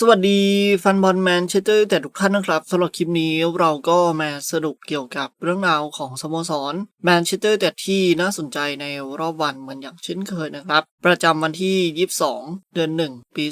สวัสดีแฟนบอลแมนเชสเตอร์แต่ทุกท่านนะครับสำหรับคลิปนี้เราก็มาสรุปเกี่ยวกับเรื่องราวของสโมสรแมนเชสเตอร์แต่ที่น่าสนใจในรอบวันเหมือนอย่างเช่นเคยนะครับ ประจำวันที่ 22 เดือน 1 ปี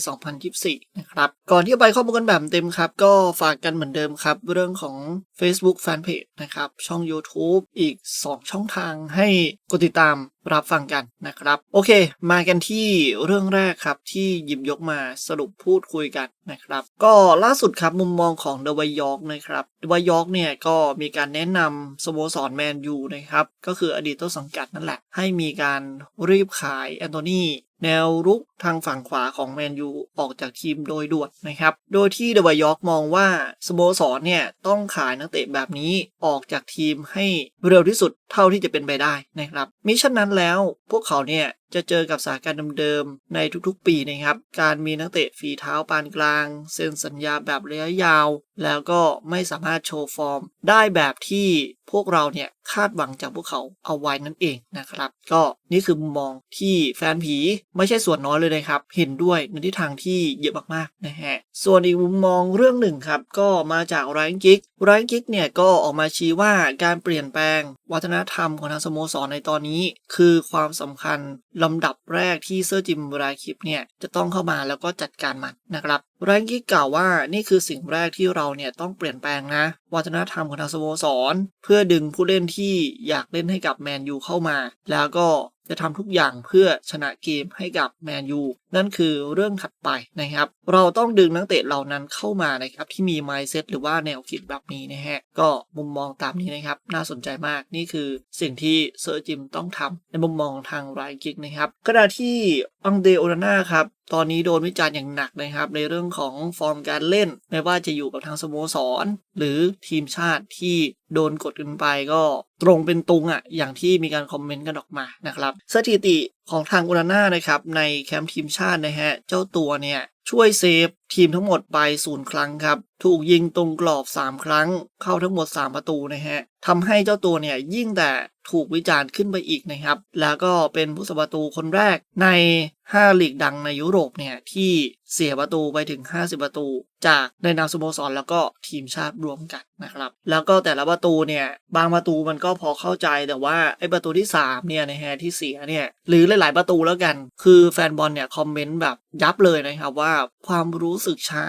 2024 นะครับ ก่อนที่จะไปข้อมูลกันแบบเต็มครับ ก็ฝากกันเหมือนเดิมครับ เรื่องของ Facebook Fanpage นะครับ ช่อง YouTube อีก 2 ช่องทางให้กดติดตาม รับฟังกันนะครับ โอเค มากันที่เรื่องแรกครับที่หยิบยกมาสรุปพูดคุยกันนะครับ ก็ล่าสุดครับมุมมองของเดวายอกนะครับเดวายอกเนี่ยก็มีการแนะนำสโมสรแมนยูนะครับ ก็คืออดีตต้นสังกัดนั่นแหละ ให้มีการรีบขายแอนโทนีแนวรุก ทางฝั่งขวาของแมนยูออกจากทีมโดยด่วนนะครับ โดยที่เดวายอกมองว่าสโมสรเนี่ยต้องขายนักเตะแบบนี้ออกจากทีมให้เร็วที่สุดเท่าที่จะเป็นไปได้นะครับ มิฉะนั้นแล้วพวกเขาเนี่ยจะเจอกับสถานการณ์เดิมๆในทุกๆปีนะครับ การมีนักเตะฝีเท้าปานกลาง เซ็นสัญญาแบบระยะยาว แล้วก็ไม่สามารถโชว์ฟอร์ม ได้แบบที่พวกเราเนี่ยคาดหวังจากพวกเขาเอาไว้นั่นเองนะครับ ก็นี่คือมุมมองที่แฟนผีไม่ใช่ส่วนน้อยเลยลยครับ เห็นด้วยในทิศทางที่เยอะมากๆนะฮะส่วนอีกมุมมองเรื่องหนึ่งครับก็มาจากไรอันกิก ไรอันกิกเนี่ยก็ออกมาชี้ว่าการเปลี่ยนแปลงวัฒนธรรมของทางสโมสรในตอนนี้ คือความสำคัญลำดับแรกที่เซอร์จิมรายคิปเนี่ยจะต้องเข้ามาแล้วก็จัดการมันนะครับไรอันกิกกล่าวว่านี่คือสิ่งแรกที่เราเนี่ยต้องเปลี่ยนแปลงนะ วัฒนธรรมของทางสโมสร เพื่อดึงผู้เล่นที่อยากเล่นให้กับแมนยูเข้ามา แล้วก็จะทำทุกอย่างเพื่อชนะเกมให้กับแมนยูนั่นคือเรื่องถัดไปนะครับ เราต้องดึงนักเตะเหล่านั้นเข้ามานะครับที่มี mindset หรือว่าแนวคิดแบบนี้นะฮะ ก็มุมมองตามนี้นะครับ น่าสนใจมาก นี่คือสิ่งที่เซอร์จิมต้องทำในมุมมองทางไรกิกนะครับขณะที่อังเดโอนาน่าครับ ตอนนี้โดนวิจารณ์อย่างหนักนะครับ ในเรื่องของฟอร์มการเล่น ไม่ว่าจะอยู่กับทางสโมสร หรือทีมชาติที่โดนกดกันไปก็ตรงเป็นตุงอะ่ะอย่างที่มีการคอมเมนต์กันออกมานะครับสถิติของทางอุนาน่านะครับในแคมป์ทีมชาตินะฮะเจ้าตัวเนี่ยช่วยเซฟทีมทั้งหมดไปศูนย์ครั้งครับ ถูกยิงตรงกรอบ 3 ครั้ง เข้าทั้งหมด 3 ประตูนะฮะ ทำให้เจ้าตัวเนี่ยยิ่งแต่ถูกวิจารณ์ขึ้นไปอีกนะครับ แล้วก็เป็นผู้สัประตูคนแรกใน 5 ลีกดังในยุโรปเนี่ยที่ เสียประตูไปถึง 50 ประตู จากในนามสโมสรแล้วก็ทีมชาติรวมกันนะครับ แล้วก็แต่ละประตูเนี่ย บางประตูมันก็พอเข้าใจแต่ว่าไอ้ประตูที่ 3 เนี่ยนะฮะที่เสียเนี่ย หรือหลาย ๆ ประตูแล้วกัน คือแฟนบอลเนี่ย คอมเมนต์แบบยับเลยนะครับว่าความรู้สึกช้า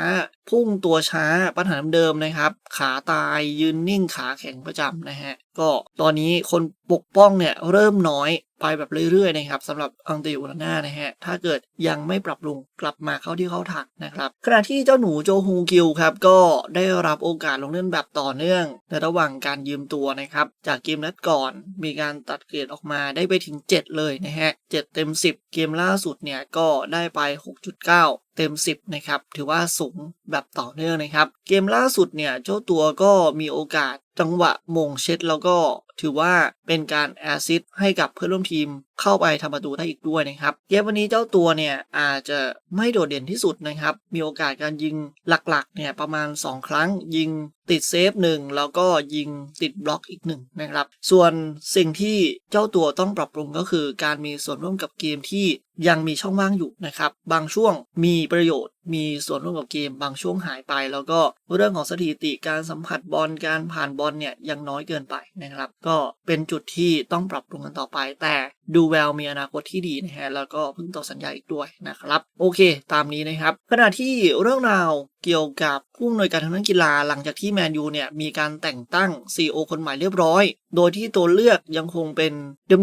พุ่งตัวช้าปัญหาเดิมนะครับ ขาตายยืนนิ่งขาแข็งประจำนะฮะก็ตอนนี้คนปกป้องเนี่ยเริ่มน้อย ไปแบบเรื่อยๆนะครับสำหรับอังเตอูนาน่านะฮะถ้าเกิดยังไม่ปรับปรุงกลับมาเข้าที่เข้าทางนะครับขณะที่เจ้าหนูโจฮูกิวครับก็ได้รับโอกาสลงเล่นแบบต่อเนื่องในระหว่างการยืมตัวนะครับจากเกมนัดก่อนมีการตัดเกรดออกมาได้ไปถึง 7 เลยนะฮะ7เต็ม 10 เกมล่าสุดเนี่ยก็ได้ไป 6.9เต็ม 10 นะครับ ถือว่าสูงแบบต่อเนื่องนะครับ เกมล่าสุดเนี่ย เจ้าตัวก็มีโอกาสจังหวะมงเช็ดแล้วก็ถือว่าเป็นการแอซิดให้กับเพื่อนร่วมทีมเข้าไปทำประตูได้อีกด้วยนะครับเกมวันนี้เจ้าตัวเนี่ยอาจจะไม่โดดเด่นที่สุดนะครับ มีโอกาสการยิงหลักๆเนี่ยประมาณ 2 ครั้งยิงติดเซฟหนึ่งแล้วก็ยิงติดบล็อกอีกหนึ่งนะครับ ส่วนสิ่งที่เจ้าตัวต้องปรับปรุงก็คือการมีส่วนร่วมกับเกมที่ยังมีช่องว่างอยู่นะครับ บางช่วงมีประโยชน์ มีส่วนร่วมกับเกม บางช่วงหายไป แล้วก็เรื่องของสถิติการสัมผัสบอลการผ่านบอลเนี่ยยังน้อยเกินไปนะครับก็เป็นจุดที่ต้องปรับปรุงกันต่อไป แต่ดูแววมีอนาคตที่ดีนะฮะแล้วก็เพิ่งต่อสัญญาอีกด้วยนะครับ โอเค ตามนี้นะครับขณะที่เรื่องราว เกี่ยวกับผู้อำนวยการทางด้านกีฬาหลังจากที่แมนยูเนี่ยมีการแต่งตั้ง CEO คนใหม่เรียบร้อย โดยที่ตัวเลือกยังคงเป็น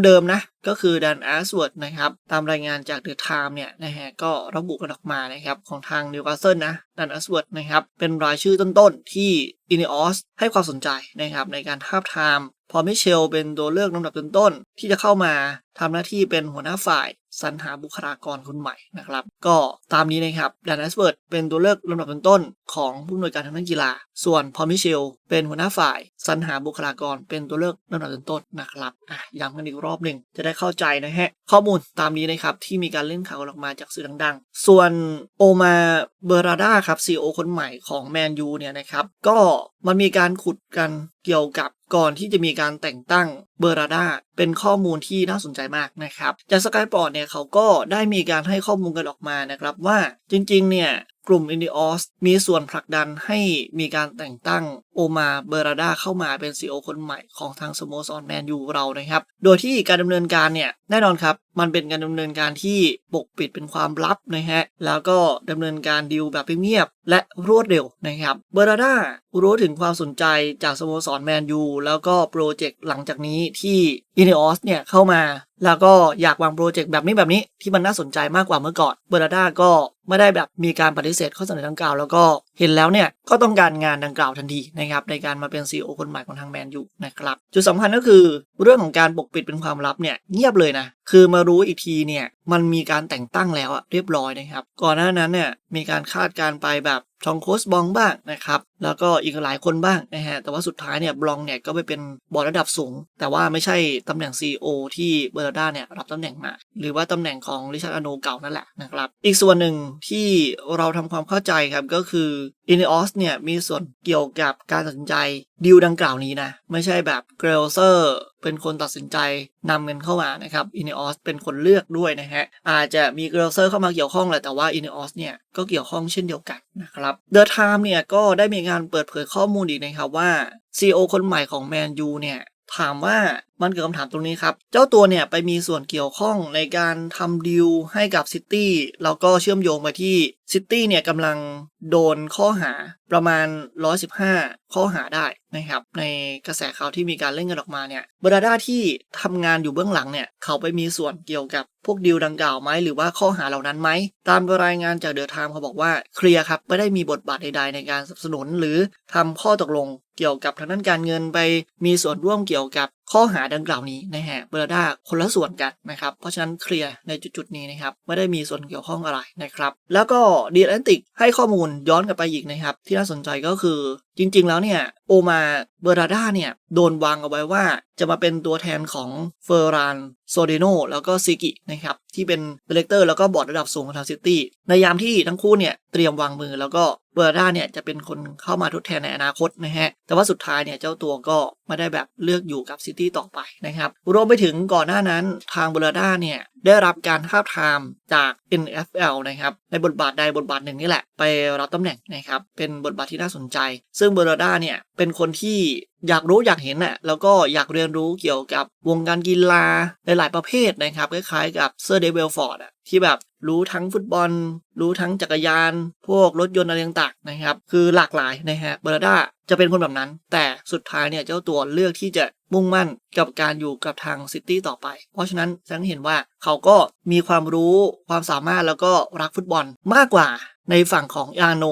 เดิมๆนะ ก็คือดันแอสเวิร์ดนะครับ ตามรายงานจากเดอะไทม์เนี่ยนะฮะก็ระบุกันออกมานะครับ ของทางนิวคาสเซิลนะดันแอสเวิร์ดนะครับ เป็นรายชื่อต้นๆ ที่อิน e ออสให้ความสนใจนะครับในการทาบทามพอมิเชลเป็นตัวเลือกลำดับต้นๆที่จะเข้ามาทำหน้าที่เป็นหัวหน้าฝ่ายสรรหาบุคลากรคนใหม่นะครับ ก็ตามนี้นะครับดันแอสเวิร์ดเป็นตัวเลือกลำดับต้นๆของผู้อำนวยการทางด้านกีฬา ส่วนพอมิเชล เป็นหัวหน้าฝ่ายสรรหาบุคลากรเป็นตัวเลือกลำดับต้นๆนะครับอะย้ำกันอีกรอบหนึ่งจะได้เข้าใจนะฮะ ข้อมูลตามนี้นะครับที่มีการเล่นข่าวออกมาจากสื่อดังๆ ส่วนโอมาเบราดาครับซีอคนใหม่ของแมนยูเนี่ยนะครับก็มันมีการขุดกันเกี่ยวกับก่อนที่จะมีการแต่งตั้ง เบอร์ราดาเป็นข้อมูลที่น่าสนใจมากนะครับ จากสกายปอร์ตเนี่ยเขาก็ได้มีการให้ข้อมูลกันออกมานะครับว่าจริงๆ เนี่ยกลุ่มอินดิออสมีส่วนผลักดันให้มีการแต่งตั้งโอมาเบราดาเข้ามาเป็นซีอคนใหม่ของทางสโมสรแมนยูเรานะครับ โดยที่การดำเนินการเนี่ยแน่นอนครับ มันเป็นการดำเนินการที่ปกปิดเป็นความลับนะฮะ แล้วก็ดำเนินการดีลแบบเงียบและรวดเร็วนะครับ เบอร์ราดารู้ถึงความสนใจจากสโมสรแมนยูแล้วก็โปรเจกต์หลังจากนี้ที่อินดิออสเนี่ยเข้ามา แล้วก็อยากวางโปรเจกต์แบบนี้แบบนี้ที่มันน่าสนใจมากกว่าเมื่อก่อนเบอร์ดาก็ไม่ได้แบบมีการปฏิเสธข้อเสนอดังกล่าว แล้วก็เห็นแล้วเนี่ยก็ต้องการงานดังกล่าวทันทีนะครับในการมาเป็น CEO คนใหม่ของทางแมนยูนะครับจุดสำคัญก็คือเรื่องของการปกปิดเป็นความลับเนี่ยเงียบเลยนะคือมารู้อีกทีเนี่ยมันมีการแต่งตั้งแล้วอะเรียบร้อยนะครับก่อนหน้านั้นเนี่ยมีการคาดการไปแบบ ชองโคสบองบ้างนะครับแล้วก็อีกหลายคนบ้างนะฮะแต่ว่าสุดท้ายเนี่ยบลองเนี่ยก็ไปเป็นบอร์ดระดับสูง แต่ว่าไม่ใช่ตำแหน่ง CEO ที่เบอร์ด้าเนี่ยรับตำแหน่งมา หรือว่าตำแหน่งของริชาร์ดอโนเก่านั่นแหละนะครับอีกส่วนหนึ่งที่เราทำความเข้าใจครับก็คืออินเออสเนี่ยมีส่วนเกี่ยวกับการตัดสินใจ ดีลดังกล่าวนี้นะ ไม่ใช่แบบเกรลเซอร์เป็นคนตัดสินใจนำเงินเข้ามานะครับอิน e ออสเป็นคนเลือกด้วยนะฮะ อาจจะมีเกรลเซอร์เข้ามาเกี่ยวข้องแหละแต่ว่าอิน e ออสเนี่ยก็เกี่ยวข้องเช่นเดียวกันนะครับเดอะไทม์เนี่ยก็ได้มีการเปิดเผยข้อมูลอีกนะครับว่า CEO คนใหม่ของแมนยูเนี่ยถามว่า มันเกิดคำถามตรงนี้ครับ เจ้าตัวเนี่ยไปมีส่วนเกี่ยวข้องในการทำดีลให้กับซิตี้แล้วก็เชื่อมโยงไปที่ซิตี้เนี่ยกำลังโดนข้อหาประมาณ 115 ข้อหาได้นะครับ ในกระแสข่าวที่มีการเล่นกันออกมาเนี่ยบราดาที่ทำงานอยู่เบื้องหลังเนี่ย เขาไปมีส่วนเกี่ยวกับพวกดีลดังกล่าวไหมหรือว่าข้อหาเหล่านั้นไหม ตามรายงานจากเดอะไทม์เขาบอกว่าเคลียร์ครับ ไม่ได้มีบทบาทใดๆในการสนับสนุนหรือทำข้อตกลง เกี่ยวกับทางด้านการเงินไปมีส่วนร่วมเกี่ยวกับ ข้อหาดังกล่าวนี้นะฮะเบอร์ด้าคนละส่วนกันนะครับเพราะฉะนั้นเคลียร์ในจุดๆนี้นะครับไม่ได้มีส่วนเกี่ยวข้องอะไรนะครับแล้วก็ดีแอนติกให้ข้อมูลย้อนกลับไปอีกนะครับที่น่าสนใจก็คือจริงๆ แล้วเนี่ยโอมาเบอร์ด้าเนี่ยโดนวางเอาไว้ว่าจะมาเป็นตัวแทนของเฟอร์รานโซเดโนแล้วก็ซิกินะครับที่เป็นดีเลกเตอร์แล้วก็บอร์ดระดับสูงของทางซิตี้ในยามที่ทั้งคู่เนี่ยเตรียมวางมือแล้วก็เบอร์ด้าเนี่ยจะเป็นคนเข้ามาทดแทนในอนาคตนะฮะแต่ว่าสุดท้ายเนี่ยเจ้าตัวก็ไม่ได้แบบเลือกอยู่กับซิตี้ต่อไปนะครับรวมไปถึงก่อนหน้านั้นทางเบอร์ด้าเนี่ย ได้รับการท้าทามจาก NFL นะครับในบทบาทใดบทบาทหนึ่งนี่แหละไปรับตำแหน่งนะครับเป็นบทบาทที่น่าสนใจ ซึ่งเบอร์ด้าเนี่ยเป็นคนที่อยากรู้อยากเห็นน่ะแล้วก็อยากเรียนรู้เกี่ยวกับวงการกีฬาในหลายประเภทนะครับคล้ายๆกับเซอร์เดวิลฟอร์ดอะที่แบบรู้ทั้งฟุตบอล รู้ทั้งจักรยาน พวกรถยนต์อะไรต่างๆนะครับ คือหลากหลายนะฮะเบอร์ด้าจะเป็นคนแบบนั้น แต่สุดท้ายเนี่ยเจ้าตัวเลือกที่จะ มุ่งมั่นกับการอยู่กับทางซิตี้ต่อไป เพราะฉะนั้นฉันเห็นว่าเขาก็มีความรู้ความสามารถแล้วก็รักฟุตบอลมากกว่าในฝั่งของอาโน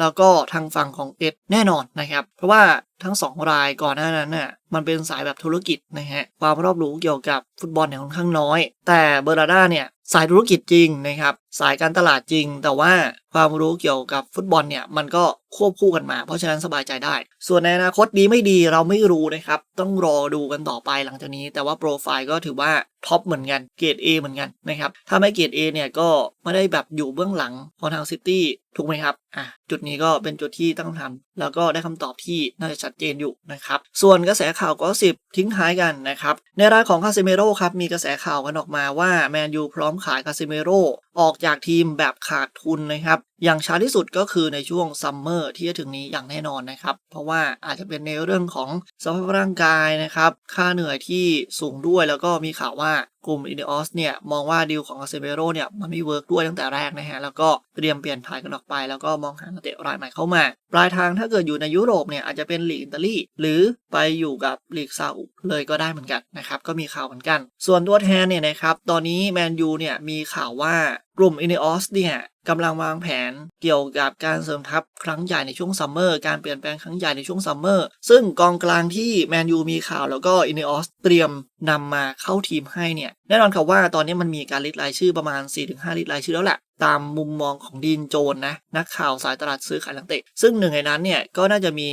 แล้วก็ทางฝั่งของเอ็ดแน่นอนนะครับ เพราะว่าทั้งสองรายก่อนหน้านั้นน่ะมันเป็นสายแบบธุรกิจนะฮะความรอบรู้เกี่ยวกับฟุตบอลเนี่ยค่อนข้างน้อย แต่เบอร์ราด้าเนี่ย สายธุรกิจจริงนะครับ สายการตลาดจริง แต่ว่าความรู้เกี่ยวกับฟุตบอลเนี่ย มันก็ควบคู่กันมา เพราะฉะนั้นสบายใจได้ ส่วนในอนาคตดีไม่ดีเราไม่รู้นะครับ ต้องรอดูกันต่อไปหลังจากนี้ แต่ว่าโปรไฟล์ก็ถือว่าท็อปเหมือนกันเกรด A เหมือนกันนะครับ ถ้าไม่เกรด A เนี่ยก็ไม่ได้แบบอยู่เบื้องหลังของทางซิตี้ถูกไหมครับ อะ จุดนี้ก็เป็นจุดที่ต้องทำแล้วก็ได้คำตอบที่น่าจะชัดเจนอยู่นะครับ ส่วนกระแสข่าวก็สิบ ทิ้งท้ายกันนะครับ ในรายของคาซิเมโร่ครับ มีกระแสข่าวกันออกมาว่าแมนยูพร้อมขายคาซิเมโร่ออกจากทีมแบบขาดทุนนะครับ อย่างช้าที่สุดก็คือในช่วงซัมเมอร์ที่จะถึงนี้อย่างแน่นอนนะครับ เพราะว่าอาจจะเป็นในเรื่องของสภาพร่างกายนะครับ ค่าเหนื่อยที่สูงด้วยแล้วก็มีข่าวว่ากลุ่มอินเดออสเนี่ย มองว่าดีลของอาเซเบโรเนี่ย มันไม่เวิร์กด้วยตั้งแต่แรกนะฮะ แล้วก็เตรียมเปลี่ยนถ่ายกันออกไป แล้วก็มองหานักเตะรายใหม่เข้ามา ปลายทางถ้าเกิดอยู่ในยุโรปเนี่ย อาจจะเป็นลีกอิตาลีหรือไปอยู่กับลีกซาอุเลยก็ได้เหมือนกันนะครับ ก็มีข่าวเหมือนกัน ส่วนตัวแทนเนี่ยนะครับตอนนี้แมนยูเนี่ยมีข่าวว่ากลุ่มอินเดออสเนี่ย กำลังวางแผนเกี่ยวกับการเสริมทัพครั้งใหญ่ในช่วงซัมเมอร์การเปลี่ยนแปลงครั้งใหญ่ในช่วงซัมเมอร์ซึ่งกองกลางที่แมนยูมีข่าวแล้วก็อินเนออสเตรียมนำมาเข้าทีมให้เนี่ยแน่นอนครับว่าตอนนี้มันมีการลิสต์รายชื่อประมาณ 4-5 ลิสต์รายชื่อแล้วแหละตามมุมมองของดีนโจนนะ นักข่าวสายตลาดซื้อขายนักเตะ ซึ่งหนึ่งในนั้นเนี่ย ก็น่าจะมี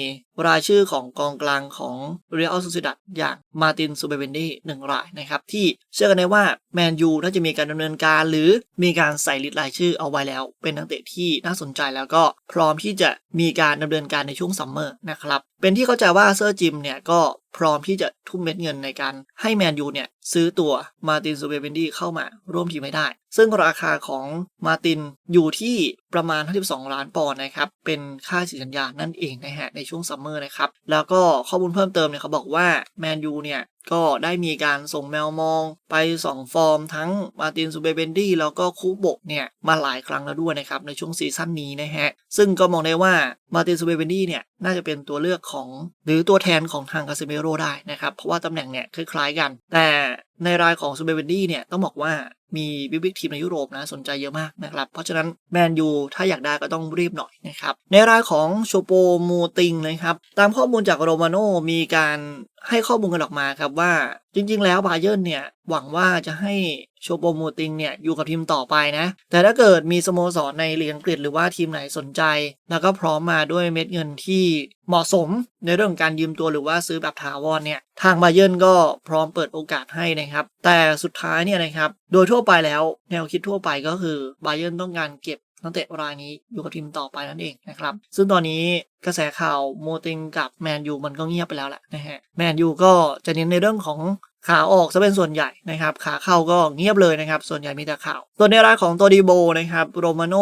รายชื่อของกองกลางของเรอัลซูซิดัดอย่างมาตินซูเบเวนดีหนึ่งรายนะครับที่เชื่อกันได้ว่าแมนยูน่าจะมีการดำเนินการหรือมีการใส่ลิสต์รายชื่อเอาไว้แล้ว เป็นนักเตะที่น่าสนใจแล้วก็พร้อมที่จะมีการดำเนินการในช่วงซัมเมอร์นะครับเป็นที่เข้าใจว่าเซอร์จิมเนี่ยก็พร้อมที่จะทุ่มเม็ดเงินในการให้แมนยูเนี่ยซื้อตัวมาตินซูเบเวนดีเข้ามาร่วมทีมไม่ได้ ซึ่งราคาของมาตินอยู่ที่ ประมาณ 52 ล้านปอนด์นะครับ เป็นค่าสิสัญญานั่นเองนะฮะในช่วงซัมเมอร์นะครับ แล้วก็ข้อมูลเพิ่มเติมเนี่ยเขาบอกว่าแมนยูเนี่ยก็ได้มีการส่งแมวมองไป 2 ฟอร์มทั้งมาตินซูเบเบนดี้แล้วก็คูโบกเนี่ย มาหลายครั้งแล้วด้วยนะครับ ในช่วงซีซั่นนี้นะฮะ ซึ่งก็มองได้ว่ามาตินซูเบเบนดี้เนี่ย น่าจะเป็นตัวเลือกของ หรือตัวแทนของทางคาเซเมโรได้นะครับ เพราะว่าตำแหน่งเนี่ยคล้ายๆกัน แต่ในรายของซูเบเบนดี้เนี่ย ต้องบอกว่ามีบิ๊กบิ๊กทีมในยุโรปนะสนใจเยอะมากนะครับ เพราะฉะนั้นแมนยูถ้าอยากได้ก็ต้องรีบหน่อยนะครับ ในรายของโชโปมูติงนะครับ ตามข้อมูลจากโรมาโนมีการ ให้ข้อมูลกันออกมาครับว่า จริง ๆ แล้วบาเยิร์นเนี่ยหวังว่าจะให้โชโปโมติงเนี่ยอยู่กับทีมต่อไปนะ แต่ถ้าเกิดมีสโมสรในลีกอังกฤษหรือว่าทีมไหนสนใจ แล้วก็พร้อมมาด้วยเม็ดเงินที่เหมาะสมในเรื่องของการยืมตัวหรือว่าซื้อแบบถาวรเนี่ยทางบาเยิร์นก็พร้อมเปิดโอกาสให้นะครับ แต่สุดท้ายเนี่ยนะครับโดยทั่วไปแล้วแนวคิดทั่วไปก็คือบาเยิร์นต้องการเก็บ นักเตะรายนี้อยู่กับทีมต่อไปนั่นเองนะครับซึ่งตอนนี้กระแสข่าวโมติงกับแมนยูมันก็เงียบไปแล้วแหละนะฮะแมนยูก็จะเน้นในเรื่องของ ขาออกซะเป็นส่วนใหญ่นะครับขาเข้าก็เงียบเลยนะครับ ส่วนใหญ่มีแต่ข่าวส่วนในรายของตัวดีโบนะครับโรมาโน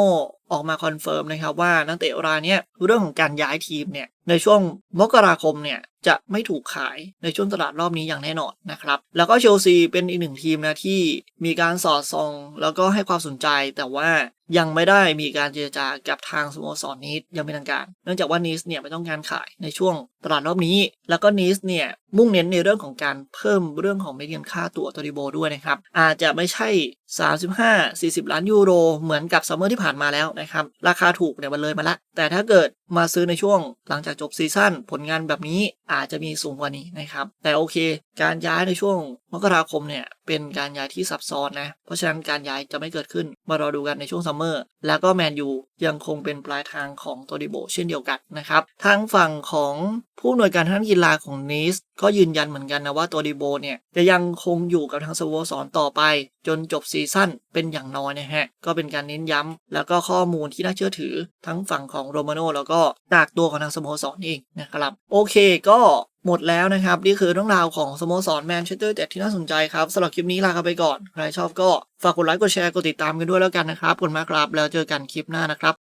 ออกมาคอนเฟิร์มนะครับว่านักเตะรายนี้เรื่องของการย้ายทีมเนี่ยในช่วงมกราคมเนี่ยจะไม่ถูกขายในช่วงตลาดรอบนี้อย่างแน่นอนนะครับแล้วก็เชลซีเป็นอีกหนึ่งทีมนะที่มีการสอดส่อง แล้วก็ให้ความสนใจแต่ว่ายังไม่ได้มีการเจรจากับทางสโมสรนิสยังเป็นทางการ เนื่องจากว่านิสเนี่ยไม่ต้องการขายในช่วงตลาดรอบนี้ แล้วก็นิสเนี่ยมุ่งเน้นในเรื่องของการเพิ่มเรื่องของเม็ดเงินค่าตั๋วตอริโบด้วยนะครับ อาจจะไม่ใช่ 35-40 ล้านยูโร เหมือนกับซัมเมอร์ที่ผ่านมาแล้วนะครับ ราคาถูกเนี่ยมันเลยมาละ แต่ถ้าเกิดมาซื้อในช่วงหลังจากจบซีซั่นผลงานแบบนี้อาจจะมีสูงกว่านี้นะครับ แต่โอเค การย้ายในช่วงมกราคมเนี่ย เป็นการย้ายที่ซับซ้อนนะ เพราะฉะนั้นการย้ายจะไม่เกิดขึ้น มารอดูกันในช่วงซัมเมอร์ แล้วก็แมนยูยังคงเป็นปลายทางของโตดิโบเช่นเดียวกันนะครับ ทางฝั่งของผู้อำนวยการทางด้านกีฬาของนิสก็ยืนยันเหมือนกันนะว่าตัวดิโบเนี่ยจะยังคงอยู่กับทางสโมสรต่อไป จนจบซีซั่นเป็นอย่างน้อยนะฮะ ก็เป็นการเน้นย้ำแล้วก็ข้อมูลที่น่าเชื่อถือ ทั้งฝั่งของโรมาโนแล้วก็จากตัวของทางสโมสรเองนะครับ โอเคก็ หมดแล้วนะครับ นี่คือเรื่องราวของสโมสรแมนเชสเตอร์แต่ที่น่าสนใจครับสำหรับคลิปนี้ลาไปก่อน ใครชอบก็ฝากกดไลค์กดแชร์กดติดตามกันด้วยแล้วกันนะครับขอบคุณมากครับแล้วเจอกันคลิปหน้านะครับ